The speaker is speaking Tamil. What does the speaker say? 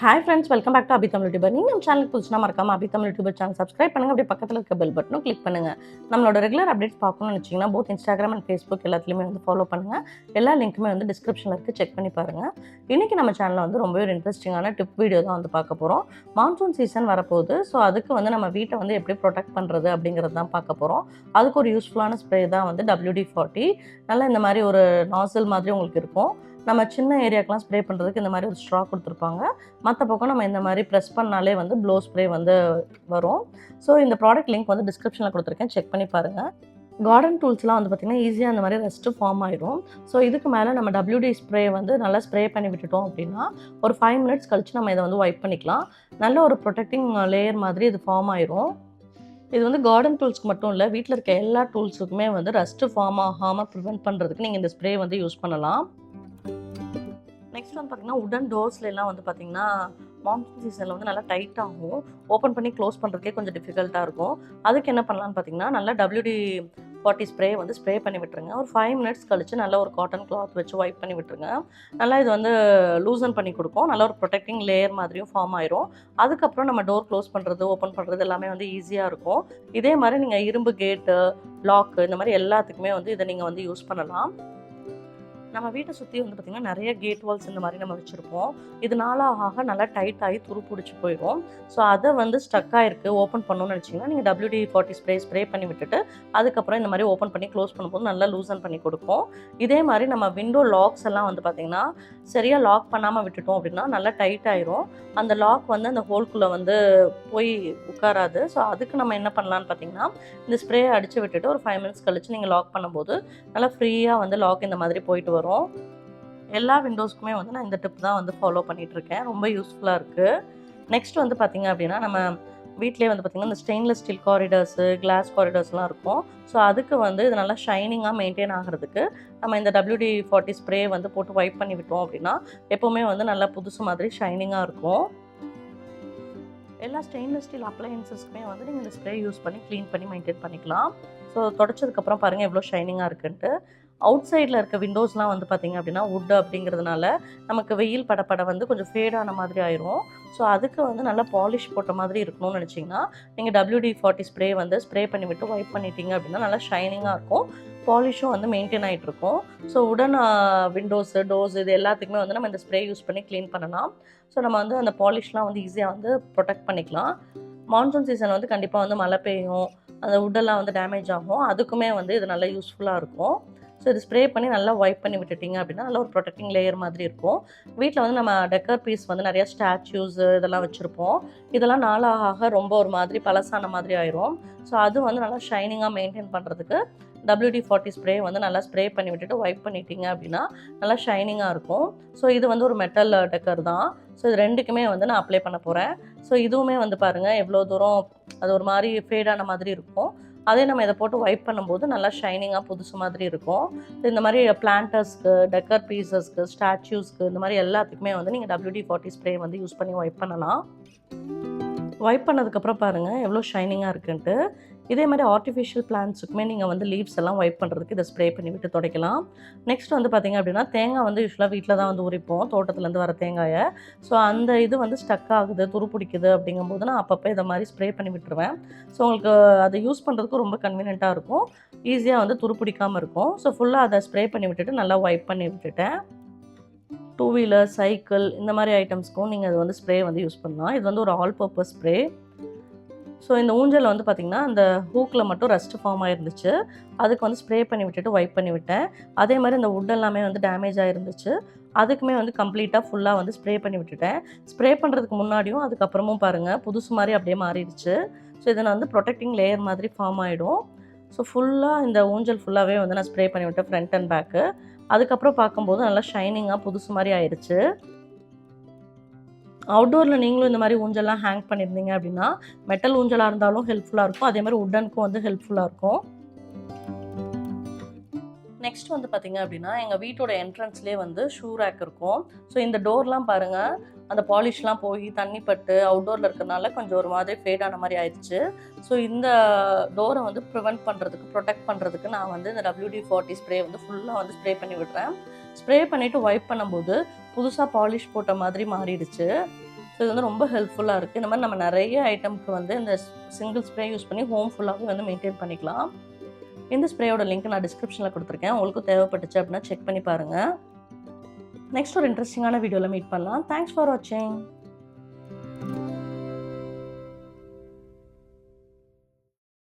Hi friends welcome back to Abi Tamil YouTuber நீங்கள் நம்ம சேனலுக்கு புதுசுனா மறக்காம Abi Tamil YouTuber channel subscribe பண்ணுங்கள் அப்படியே பக்கத்தில் இருக்க பெல் பட்டனும் கிளிக் பண்ணுங்கள் நம்மளோட ரெகுலர் அப்டேட்ஸ் பார்க்கணும்னு வச்சிங்கன்னா போத் இன்ஸ்டாகிராம் அண்ட் ஃபேஸ்புக் எல்லாத்துலேயுமே வந்து ஃபாலோ பண்ணுங்கள் எல்லா லிங்க்குமே வந்து டிஸ்கிரிப்ஷனில் இருக்குது செக் பண்ணி பாருங்கள் இன்றைக்கி நம்ம சேனலில் வந்து ரொம்பவே ஒரு இன்ட்ரெஸ்டிங்கான டிப் வீடியோ தான் வந்து பார்க்க போகிறோம் மான்சூன் சீசன் வரப்போகுது. ஸோ அதுக்கு வந்து நம்ம வீட்டை வந்து எப்படி ப்ரொடெக்ட் பண்ணுறது அப்படிங்கிறது தான் பார்க்க போகிறோம் அதுக்கு ஒரு யூஸ்ஃபுல்லான ஸ்ப்ரே தான் வந்து டபிள்யூடி ஃபார்ட்டி நல்லா இந்த மாதிரி ஒரு நாசல் மாதிரி உங்களுக்கு இருக்கும். நம்ம சின்ன ஏரியாக்கெலாம் ஸ்ப்ரே பண்ணுறதுக்கு இந்த மாதிரி ஒரு ஸ்ட்ரா கொடுத்துருப்பாங்க. மற்ற பக்கம் நம்ம இந்த மாதிரி ப்ரெஸ் பண்ணாலே வந்து ப்ளோ ஸ்ப்ரே வந்து வரும். ஸோ இந்த ப்ராடக்ட் லிங்க் வந்து டிஸ்கிரிப்ஷனில் கொடுத்துருக்கேன். செக் பண்ணி பாருங்கள் கார்டன் டூல்ஸ்லாம் வந்து பார்த்திங்கன்னா ஈஸியாக அந்த மாதிரி ரெஸ்ட்டு ஃபார்ம் ஆயிடும் ஸோ இதுக்கு மேலே நம்ம டபிள்யூடி ஸ்ப்ரே வந்து நல்லா ஸ்ப்ரே பண்ணி விட்டுட்டோம் அப்படின்னா ஒரு ஃபைவ் மினிட்ஸ் கழித்து நம்ம இதை வந்து ஒயிட் பண்ணிக்கலாம். நல்ல ஒரு ப்ரொடெக்டிங் லேயர் மாதிரி இது ஃபார்ம் ஆயிரும். இது வந்து கார்டன் டூல்ஸ்க்கு மட்டும் இல்லை வீட்டில் இருக்க எல்லா டூல்ஸுக்குமே வந்து ரஸ்ட்டு ஃபார்ம் ஆகாமல் ப்ரிவெண்ட் பண்ணுறதுக்கு நீங்கள் இந்த ஸ்ப்ரே வந்து யூஸ் பண்ணலாம். நெக்ஸ்ட் வந்து பார்த்தீங்கன்னா உடன் டோர்ஸ்ல எல்லாம் வந்து பார்த்தீங்கன்னா மான்சூன் சீசனில் வந்து நல்லா டைட்டாகும் ஓப்பன் பண்ணி க்ளோஸ் பண்ணுறதுக்கே கொஞ்சம் டிஃபிகல்ட்டாக இருக்கும். அதுக்கு என்ன பண்ணலான்னு பார்த்தீங்கன்னா நல்லா டபிள்யூடி ஃபார்ட்டி ஸ்ப்ரே வந்து ஸ்ப்ரே பண்ணி விட்டுருங்க. ஒரு ஃபைவ் மினிட்ஸ் கழிச்சு நல்லா ஒரு காட்டன் கிளாத் வச்சு ஒயிட் பண்ணி விட்டுருங்க. நல்லா இது வந்து லூசன் பண்ணி கொடுக்கும். நல்ல ஒரு ப்ரொடெக்டிங் லேயர் மாதிரியும் ஃபார்ம் ஆயிரும். அதுக்கப்புறம் நம்ம டோர் க்ளோஸ் பண்ணுறது ஓப்பன் பண்ணுறது எல்லாமே வந்து ஈஸியாக இருக்கும். இதே மாதிரி நீங்கள் இரும்பு கேட்டு லாக்கு இந்த மாதிரி எல்லாத்துக்குமே வந்து இதை நீங்கள் வந்து யூஸ் பண்ணலாம். நம்ம வீட்டை சுற்றி வந்து பார்த்திங்கன்னா நிறைய கேட் வால்ஸ் இந்த மாதிரி நம்ம வச்சுருப்போம். இது நாளாக ஆக நல்லா டைட் ஆகி துரு பிடிச்சி போயிடும். ஸோ அதை வந்து ஸ்டக் ஆகிருக்கு ஓப்பன் பண்ணணும்னு நினச்சிங்கன்னா நீங்கள் டபிள்யூடி ஃபார்ட்டி ஸ்ப்ரே ஸ்ப்ரே பண்ணி விட்டுட்டு அதுக்கப்புறம் இந்த மாதிரி ஓப்பன் பண்ணி க்ளோஸ் பண்ணும்போது நல்லா லூசன் பண்ணி கொடுப்போம். இதே மாதிரி நம்ம விண்டோ லாக்ஸ் எல்லாம் வந்து பார்த்திங்கன்னா சரியாக லாக் பண்ணாமல் விட்டுட்டோம் அப்படின்னா நல்லா டைட் ஆயிரும். அந்த லாக் வந்து அந்த ஹோல்குள்ளே வந்து போய் உட்காராது. ஸோ அதுக்கு நம்ம என்ன பண்ணலான்னு பார்த்தீங்கன்னா இந்த ஸ்ப்ரே அடித்து விட்டுட்டு ஒரு ஃபைவ் மினிட்ஸ் கழிச்சு நீங்கள் லாக் பண்ணும்போது நல்லா ஃப்ரீயாக வந்து லாக் இந்த மாதிரி போயிட்டு வரும். எல்லா விண்டோஸ்க்குமே வந்து நான் இந்த டிப் தான் வந்து ஃபாலோ பண்ணிகிட்ருக்கேன் இருக்கேன் ரொம்ப யூஸ்ஃபுல்லாக இருக்குது நெக்ஸ்ட் வந்து பார்த்திங்க அப்படின்னா நம்ம வீட்டிலே வந்து பார்த்திங்கன்னா இந்த ஸ்டெயின்லெஸ் ஸ்டீல் காரிடர்ஸு கிளாஸ் காரிடர்ஸ்லாம் இருக்கும். ஸோ அதுக்கு வந்து இது நல்லா ஷைனிங்காக மெயின்டைன் ஆகிறதுக்கு நம்ம இந்த டபிள்யூடி ஃபார்ட்டி ஸ்ப்ரே வந்து போட்டு வைப் பண்ணி விட்டோம் அப்படின்னா எப்போவுமே வந்து நல்லா புதுசு மாதிரி ஷைனிங்காக இருக்கும். எல்லா ஸ்டெயின்லெஸ் ஸ்டீல் அப்ளையன்சஸ்க்குமே வந்து நீங்கள் இந்த ஸ்ப்ரே யூஸ் பண்ணி க்ளீன் பண்ணி மெயின்டைன் பண்ணிக்கலாம். ஸோ தொடச்சதுக்கப்புறம் பாருங்கள் எவ்வளோ ஷைனிங்காக இருக்குன்ட்டு. அவுட் சைடில் இருக்க விண்டோஸ்லாம் வந்து பார்த்திங்க அப்படின்னா wood அப்படிங்கிறதுனால நமக்கு வெயில் படப்பட வந்து கொஞ்சம் ஃபேடான மாதிரி ஆயிரும். ஸோ அதுக்கு வந்து நல்லா பாலிஷ் போட்ட மாதிரி இருக்கணும்னு நினச்சிங்கன்னா நீங்கள் டபிள்யூடி ஃபார்ட்டி ஸ்ப்ரே வந்து ஸ்ப்ரே பண்ணிவிட்டு விட்டு பண்ணிட்டீங்க அப்படின்னா நல்லா ஷைனிங்காக இருக்கும். பாலிஷும் வந்து மெயின்டைன் ஆகிட்டு இருக்கும். ஸோ உடன் விண்டோஸு டோர்ஸ் இது எல்லாத்துக்குமே வந்து நம்ம இந்த ஸ்ப்ரே யூஸ் பண்ணி க்ளீன் பண்ணலாம். ஸோ நம்ம வந்து அந்த பாலிஷ்லாம் வந்து ஈஸியாக வந்து ப்ரொடெக்ட் பண்ணிக்கலாம். மான்சூன் சீசன் வந்து கண்டிப்பாக வந்து மழை பெய்யும். அந்த உடெல்லாம் வந்து டேமேஜ் ஆகும். அதுக்குமே வந்து இது நல்லா யூஸ்ஃபுல்லாக இருக்கும். ஸோ இது ஸ்ப்ரே பண்ணி நல்லா ஒய்ப் பண்ணி விட்டுட்டீங்க அப்படின்னா நல்ல ஒரு ப்ரொடெக்டிங் லேயர் மாதிரி இருக்கும். வீட்டில் வந்து நம்ம டெக்கர் பீஸ் வந்து நிறைய ஸ்டாச்சூஸ் இதெல்லாம் வச்சுருப்போம். இதெல்லாம் நாளாக ஆக ரொம்ப ஒரு மாதிரி பழசான மாதிரி ஆயிரும். ஸோ அது வந்து நல்லா ஷைனிங்காக மெயின்டைன் பண்ணுறதுக்கு டபிள்யூடி ஃபார்ட்டி ஸ்ப்ரே வந்து நல்லா ஸ்ப்ரே பண்ணி விட்டுட்டு ஒய்ப் பண்ணிட்டீங்க அப்படின்னா நல்லா ஷைனிங்காக இருக்கும். ஸோ இது வந்து ஒரு மெட்டல் டெக்கர் தான். ஸோ இது ரெண்டுக்குமே வந்து நான் அப்ளை பண்ண போகிறேன் ஸோ இதுவுமே வந்து பாருங்கள் எவ்வளோ தூரம் அது ஒரு மாதிரி ஃபேடான மாதிரி இருக்கும். அதே நம்ம இதை போட்டு வைப் பண்ணும்போது நல்லா ஷைனிங்காக புதுசு மாதிரி இருக்கும். இந்த மாதிரி பிளான்டர்ஸ்க்கு டெக்கர் பீசஸ்க்கு ஸ்டாச்சூஸ்க்கு இந்த மாதிரி எல்லாத்துக்குமே வந்து நீங்கள் டபிள்யூடி ஃபார்ட்டி ஸ்ப்ரே வந்து யூஸ் பண்ணி வைப் பண்ணலாம். ஒய்ப் பண்ணதுக்கப்புறம் பாருங்கள் எவ்வளோ ஷைனிங்காக இருக்குன்ட்டு. இதே மாதிரி ஆர்டிஃபிஷியல் பிளான்ஸுக்குமே நீங்கள் வந்து லீவ்ஸ் எல்லாம் ஒயிட் பண்ணுறதுக்கு இதை ஸ்ப்ரே பண்ணி விட்டு துடைக்கலாம். நெக்ஸ்ட் வந்து பார்த்திங்க அப்படின்னா தேங்காய் வந்து யூஸ்வலாக வீட்டில் தான் வந்து உரிப்போம் தோட்டத்துலேருந்து வர தேங்காயை. ஸோ அந்த இது வந்து ஸ்டக் ஆகுது துருப்பிடிக்குது அப்படிங்கும்போது நான் அப்பப்போ இதை மாதிரி ஸ்ப்ரே பண்ணி விட்டுருவேன். ஸோ உங்களுக்கு அதை யூஸ் பண்ணுறதுக்கு ரொம்ப கன்வீனியண்ட்டாக இருக்கும். ஈஸியாக வந்து துரு பிடிக்காமல் இருக்கும். ஸோ ஃபுல்லாக அதை ஸ்ப்ரே பண்ணி விட்டுட்டு நல்லா ஒய்ப் பண்ணி விட்டுட்டேன். டூ வீலர் சைக்கிள் இந்த மாதிரி ஐட்டம்ஸ்க்கும் நீங்கள் அது வந்து ஸ்ப்ரே வந்து யூஸ் பண்ணலாம். இது வந்து ஒரு ஆல் பர்பஸ் ஸ்ப்ரே ஸோ இந்த ஊஞ்சலில் வந்து பார்த்திங்கன்னா அந்த ஹூக்கில் மட்டும் ரஸ்ட் ஃபார்ம் ஆகிருந்துச்சு அதுக்கு வந்து ஸ்ப்ரே பண்ணி விட்டுட்டு வைப் பண்ணி விட்டேன். அதே மாதிரி இந்த வுட் எல்லாமே வந்து டேமேஜ் ஆகிருந்துச்சு அதுக்குமே வந்து கம்ப்ளீட்டாக ஃபுல்லாக வந்து ஸ்ப்ரே பண்ணி விட்டுட்டேன். ஸ்ப்ரே பண்ணுறதுக்கு முன்னாடியும் அதுக்கப்புறமும் பாருங்கள் புதுசு மாதிரி அப்படியே மாறிடுச்சு. ஸோ இதை நான் வந்து ப்ரொடெக்டிங் லேயர் மாதிரி ஃபார்ம் ஆகிடும் ஸோ ஃபுல்லாக இந்த ஊஞ்சல் ஃபுல்லாகவே வந்து நான் ஸ்ப்ரே பண்ணி விட்டேன் ஃப்ரண்ட் அண்ட் பேக்கு அதுக்கப்புறம் பார்க்கும்போது நல்லா ஷைனிங்காக புதுசு மாதிரி ஆயிடுச்சு அவுட்டோரில் நீங்களும் இந்த மாதிரி ஊஞ்சல்லாம் ஹேங் பண்ணியிருந்தீங்க அப்படின்னா மெட்டல் ஊஞ்சலாக இருந்தாலும் ஹெல்ப்ஃபுல்லாக இருக்கும். அதே மாதிரி உட்டனுக்கும் வந்து ஹெல்ப்ஃபுல்லாக இருக்கும். நெக்ஸ்ட் வந்து பார்த்திங்க அப்படின்னா எங்கள் வீட்டோட என்ட்ரன்ஸ்லேயே வந்து ஷூ ரேக் இருக்கும். ஸோ இந்த டோர்லாம் பாருங்கள் அந்த பாலிஷ்லாம் போய் தண்ணி பட்டு அவுட்டோரில் இருக்கிறனால கொஞ்சம் ஒரு மாதிரி ஃபேடான மாதிரி ஆயிடுச்சு. ஸோ இந்த டோரை வந்து ப்ரிவெண்ட் பண்ணுறதுக்கு ப்ரொடெக்ட் பண்ணுறதுக்கு நான் வந்து இந்த டபிள்யூடி ஃபார்ட்டி ஸ்ப்ரே வந்து ஃபுல்லாக வந்து ஸ்ப்ரே பண்ணி விடுறேன். ஸ்ப்ரே பண்ணிவிட்டு ஒய்ப் பண்ணும்போது புதுசாக பாலிஷ் போட்ட மாதிரி மாறிடுச்சு. ஸோ இது வந்து ரொம்ப ஹெல்ப்ஃபுல்லாக இருக்குது இந்த மாதிரி நம்ம நிறைய ஐட்டம்க்கு வந்து இந்த சிங்கிள் ஸ்ப்ரே யூஸ் பண்ணி ஹோம் ஃபுல்லாகவே வந்து மெயின்டைன் பண்ணிக்கலாம். இந்த ஸ்ப்ரேயோட லிங்க் நான் டிஸ்கிரிப்ஷனில் கொடுத்துருக்கேன். உங்களுக்கும் தேவைப்பட்டுச்சு அப்படின்னா செக் பண்ணி பாருங்கள் நெக்ஸ்ட் ஒரு இன்ட்ரெஸ்டிங்கான வீடியோவில் மீட் பண்ணலாம். தேங்க்ஸ் ஃபார் வாட்சிங்